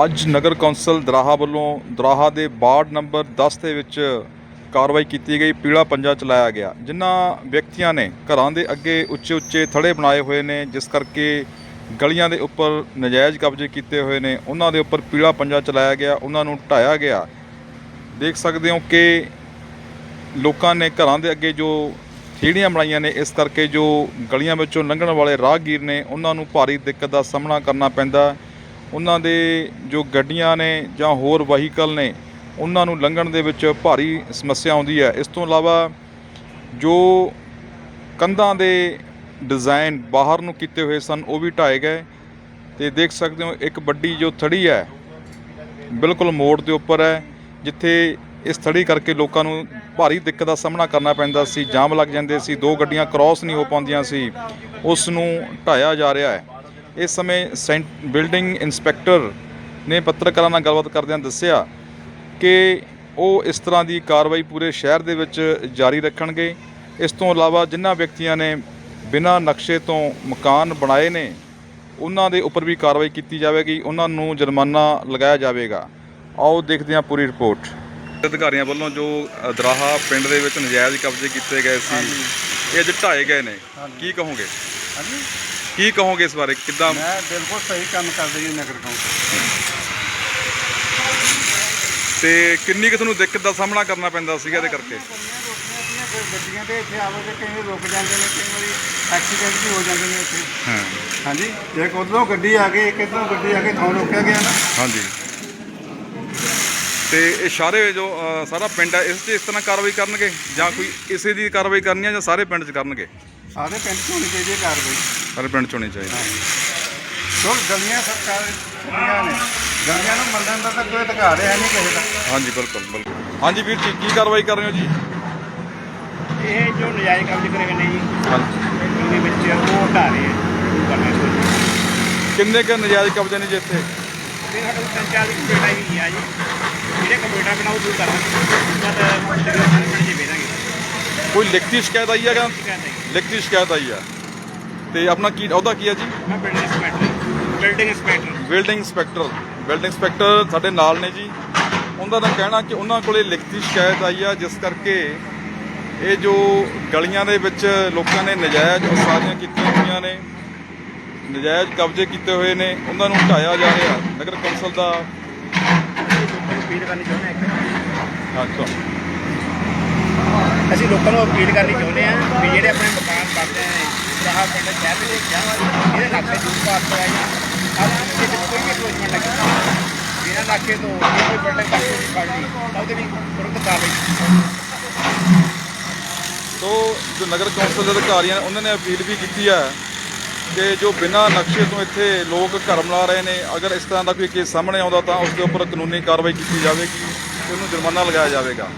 ਅੱਜ ਨਗਰ ਕੌਂਸਲ ਦਰਾਹਾ ਵੱਲੋਂ ਦਰਾਹਾ ਦੇ ਵਾਰਡ ਨੰਬਰ 10 ਦੇ ਵਿੱਚ ਕਾਰਵਾਈ ਕੀਤੀ ਗਈ, ਪੀਲਾ ਪੰਜਾ ਚਲਾਇਆ ਗਿਆ। ਜਿਨ੍ਹਾਂ ਵਿਅਕਤੀਆਂ ਨੇ ਘਰਾਂ ਦੇ ਅੱਗੇ ਉੱਚੇ ਉੱਚੇ ਥੜੇ ਬਣਾਏ ਹੋਏ ਨੇ, ਜਿਸ ਕਰਕੇ ਗਲੀਆਂ ਦੇ ਉੱਪਰ ਨਜਾਇਜ਼ ਕਬਜ਼ੇ ਕੀਤੇ ਹੋਏ ਨੇ, ਉਹਨਾਂ ਦੇ ਉੱਪਰ ਪੀਲਾ ਪੰਜਾ ਚਲਾਇਆ ਗਿਆ, ਉਹਨਾਂ ਨੂੰ ਢਾਇਆ ਗਿਆ। ਦੇਖ ਸਕਦੇ ਹੋ ਕਿ ਲੋਕਾਂ ਨੇ ਘਰਾਂ ਦੇ ਅੱਗੇ ਜੋ ਥੀੜੀਆਂ ਬਣਾਈਆਂ ਨੇ, ਇਸ ਕਰਕੇ ਜੋ ਗਲੀਆਂ ਵਿੱਚੋਂ ਲੰਘਣ ਵਾਲੇ ਰਾਹਗੀਰ ਨੇ, ਉਹਨਾਂ ਨੂੰ ਭਾਰੀ ਦਿੱਕਤ ਦਾ ਸਾਹਮਣਾ ਕਰਨਾ ਪੈਂਦਾ। ਉਹਨਾਂ ਦੇ ਜੋ ਗੱਡੀਆਂ ਨੇ ਜਾਂ ਹੋਰ ਵਹੀਕਲ ਨੇ, ਉਹਨਾਂ ਨੂੰ ਲੰਘਣ ਦੇ ਵਿੱਚ ਭਾਰੀ ਸਮੱਸਿਆ ਆਉਂਦੀ ਹੈ। ਇਸ ਤੋਂ ਇਲਾਵਾ ਜੋ ਕੰਧਾਂ ਦੇ ਡਿਜ਼ਾਈਨ ਬਾਹਰ ਨੂੰ ਕੀਤੇ ਹੋਏ ਸਨ, ਉਹ ਵੀ ਢਾਏ ਗਏ। ਤੇ ਦੇਖ ਸਕਦੇ ਹੋ, ਇੱਕ ਵੱਡੀ ਜੋ ਥੜੀ ਹੈ, ਬਿਲਕੁਲ ਮੋੜ ਦੇ ਉੱਪਰ ਹੈ, ਜਿੱਥੇ ਇਸ ਥੜੀ ਕਰਕੇ ਲੋਕਾਂ ਨੂੰ ਭਾਰੀ ਦਿੱਕਤ ਦਾ ਸਾਹਮਣਾ ਕਰਨਾ ਪੈਂਦਾ ਸੀ। ਜਾਮ ਲੱਗ ਜਾਂਦੇ ਸੀ, ਦੋ ਗੱਡੀਆਂ ਕ੍ਰਾਸ ਨਹੀਂ ਹੋ ਪਾਉਂਦੀਆਂ ਸੀ। ਉਸ ਨੂੰ ਢਾਇਆ ਜਾ ਰਿਹਾ ਹੈ। ਇਸ ਸਮੇਂ ਸੈਂਟ ਬਿਲਡਿੰਗ ਇਨਸਪੈਕਟਰ ਨੇ ਪੱਤਰਕਾਰਾਂ ਨਾਲ ਗੱਲਬਾਤ ਕਰਦਿਆਂ ਦੱਸਿਆ ਕਿ ਉਹ ਇਸ ਤਰ੍ਹਾਂ ਦੀ ਕਾਰਵਾਈ ਪੂਰੇ ਸ਼ਹਿਰ ਦੇ ਵਿੱਚ ਜਾਰੀ ਰੱਖਣਗੇ। ਇਸ ਤੋਂ ਇਲਾਵਾ ਜਿਨ੍ਹਾਂ ਵਿਅਕਤੀਆਂ ਨੇ ਬਿਨਾਂ ਨਕਸ਼ੇ ਤੋਂ ਮਕਾਨ ਬਣਾਏ ਨੇ ਉਹਨਾਂ ਦੇ ਉੱਪਰ ਵੀ ਕਾਰਵਾਈ ਕੀਤੀ ਜਾਵੇਗੀ ਉਹਨਾਂ ਨੂੰ ਜੁਰਮਾਨਾ ਲਗਾਇਆ ਜਾਵੇਗਾ। ਆਓ ਦੇਖਦੇ ਹਾਂ ਪੂਰੀ ਰਿਪੋਰਟ। ਅਧਿਕਾਰੀਆਂ ਵੱਲੋਂ ਜੋ ਦਰਾਹਾ ਪਿੰਡ ਦੇ ਵਿੱਚ ਨਜਾਇਜ਼ ਕਬਜ਼ੇ ਕੀਤੇ ਗਏ ਸੀ ਇਹ ਅੱਜ ਢਾਏ ਗਏ ਨੇ। ਕੀ ਕਹੋਗੇ? ਹਾਂਜੀ। ਕੀ ਕਹੋਗੇ ਇਸ ਬਾਰੇ? ਕਿੱਦਾਂ? ਮੈਂ ਬਿਲਕੁਲ ਸਹੀ ਕੰਮ ਕਰ ਰਹੀ ਹਾਂ ਨਗਰ ਕੌਂਸਲ। ਤੇ ਕਿੰਨੀ ਕਿਸ ਨੂੰ ਦਿੱਕਤ ਦਾ ਸਾਹਮਣਾ ਕਰਨਾ ਪੈਂਦਾ ਸੀਗਾ ਇਹਦੇ ਕਰਕੇ? ਰੋਕੀਆਂ ਫਿਰ ਗੱਡੀਆਂ ਤੇ ਇੱਥੇ ਆਵੇ ਤੇ ਕਈ ਵਾਰੀ ਰੁਕ ਜਾਂਦੇ ਨੇ ਕਈ ਵਾਰੀ ਐਕਸੀਡੈਂਟ ਵੀ ਹੋ ਜਾਂਦੇ ਨੇ ਇੱਥੇ। ਹਾਂ। ਹਾਂਜੀ? ਜੇ ਉਧਰੋਂ ਗੱਡੀ ਆ ਗਈ ਇੱਕ ਇੱਧਰੋਂ ਗੱਡੀ ਆ ਕੇ ਥਾਂ ਰੋਕਿਆ ਗਿਆ ਨਾ। ਹਾਂਜੀ। ਤੇ ਇਹ ਸਾਰੇ ਜੋ ਅ, ਸਾਰਾ ਪਿੰਡ ਹੈ ਇਸ 'ਚ ਇਸ ਤਰ੍ਹਾਂ ਕਾਰਵਾਈ ਕਰਨਗੇ? ਜਾਂ ਕੋਈ ਕਿਸੇ ਦੀ ਕਾਰਵਾਈ ਕਰਨੀ ਹੈ ਜਾਂ ਸਾਰੇ ਪਿੰਡ 'ਚ ਕਰਨਗੇ? ਸਾਰੇ ਪਿੰਡ 'ਚ ਹੋਣੀ ਚਾਹੀਦੀ ਹੈ ਕਾਰਵਾਈ। ਸਾਰੇ ਪਿੰਡ 'ਚ ਹੋਣੀ ਚਾਹੀਦੀ। ਕਿਉਂ ਗਲੀਆਂ ਸਰਕਾਰ ਦੀਆਂ ਨੇ। ਗਲੀਆਂ ਨੂੰ ਮੰਨਣ ਦਾ ਤਾਂ ਕੋਈ ਅਧਿਕਾਰ ਹੈ ਨਹੀਂ ਕਿਸੇ ਦਾ। ਹਾਂਜੀ ਬਿਲਕੁਲ ਬਿਲਕੁਲ। ਹਾਂਜੀ ਵੀਰ ਜੀ ਕੀ ਕਾਰਵਾਈ ਕਰ ਰਹੇ ਹੋ ਜੀ? ਇਹ ਜੋ ਨਜਾਇਜ਼ ਕਬਜ਼ੇ ਕਰੇ ਗਏ ਨੇ ਜੀ ਹਾਂਜੀ। ਉਹਦੇ ਵਿੱਚ ਉਹ ਹਟਾ ਰਹੇ ਆ ਉਹ ਕਰਨਾ ਸੋਚ ਕਿੰਨੇ ਕੁ ਨਜਾਇਜ਼ ਕਬਜ਼ੇ ਨੇ ਜੀ ਇੱਥੇ? ਇਹ ਸਾਡਾ ਪੰਚਾਇਤ ਦੀ ਕੰਪੇਟਾ ਹੀ ਆ ਜੀ। ਜਿਹੜੇ ਕੰਪੇਟਾ ਬਣਾਉ ਦੂਰ ਕਰਾਂਗੇ ਜਦ ਜਿਹੜੇ ਸਾਨੂੰ ਜੀ ਵੇਰਾਂਗੇ ਕੋਈ ਲਿਖਤੀ ਸ਼ਿਕਾਇਤ ਆਈ ਹੈ ਕੀ ਕਹਿੰਦੇ? ਲਿਖਤੀ ਸ਼ਿਕਾਇਤ ਆਈ ਹੈ? ਤੇ ਆਪਣਾ ਕੀ ਉਹਦਾ ਕੀ ਹੈ ਜੀ? ਮੈਂ building inspector building inspector building inspector building inspector ਸਾਡੇ ਨਾਲ ਨੇ ਜੀ। ਉਹਨਾਂ ਦਾ ਕਹਿਣਾ ਕਿ ਉਹਨਾਂ ਕੋਲੇ ਲਿਖਤੀ ਸ਼ਿਕਾਇਤ ਆਈ ਆ ਜਿਸ ਕਰਕੇ ਇਹ ਜੋ ਗਲੀਆਂ ਦੇ ਵਿੱਚ ਲੋਕਾਂ ਨੇ ਨਜਾਇਜ਼ ਉਸਾਰੀਆਂ ਕੀਤੀਆਂ ਹੋਈਆਂ ਨੇ ਨਜਾਇਜ਼ ਕਬਜ਼ੇ ਕੀਤੇ ਹੋਏ ਨੇ ਉਹਨਾਂ ਨੂੰ ਢਾਇਆ ਜਾ ਰਿਹਾ। ਨਗਰ ਕੌਂਸਲ ਦਾ ਅਸੀਂ ਲੋਕਾਂ ਨੂੰ ਅਪੀਲ ਕਰਨੀ ਚਾਹੁੰਦੇ ਹਾਂ ਅੱਛਾ। ਅਸੀਂ ਲੋਕਾਂ ਨੂੰ ਅਪੀਲ ਕਰਨੀ ਚਾਹੁੰਦੇ ਹਾਂ ਵੀ ਜਿਹੜੇ ਆਪਣੇ ਮਕਾਨ ਬਣਦੇ ਨੇ ਰਾਹ ਪਿੰਡ ਸ਼ਹਿਰ ਦੇ ਵਿੱਚ ਇਹਦੇ ਨਾਕੇ ਦੂਰ ਪਾਸ ਕਰਾਈਏ ਹਰ ਕਿਸੇ ਵਿੱਚ ਕੋਈ ਵੀ ਅਪਰੋਚਮੈਂਟ ਲੱਗੇ ਬਿਨਾਂ ਨਾਕੇ ਤੋਂ ਜੇ ਕੋਈ ਬਿਲਡਿੰਗ ਪਾਸੇ ਦੀ ਫੜਨੀ ਤਾਂ ਉਹਦੇ ਲਈ ਤੁਰੰਤ ਕਾਰਵਾਈ ਸੋ ਜੋ ਨਗਰ ਕੌਂਸਲ ਦੇ ਅਧਿਕਾਰੀਆਂ ਨੇ, ਉਹਨਾਂ ਨੇ ਅਪੀਲ ਵੀ ਕੀਤੀ ਹੈ ਕਿ ਜੋ ਬਿਨਾਂ ਨਕਸ਼ੇ ਤੋਂ ਇੱਥੇ ਲੋਕ ਘਰ ਬਣਾ ਰਹੇ ਨੇ, ਅਗਰ ਇਸ ਤਰ੍ਹਾਂ ਦਾ ਕੋਈ ਕੇਸ ਸਾਹਮਣੇ ਆਉਂਦਾ ਤਾਂ ਉਸ ਦੇ ਉੱਪਰ ਕਾਨੂੰਨੀ ਕਾਰਵਾਈ ਕੀਤੀ ਜਾਵੇਗੀ ਉਹਨੂੰ ਜੁਰਮਾਨਾ ਲਗਾਇਆ ਜਾਵੇਗਾ।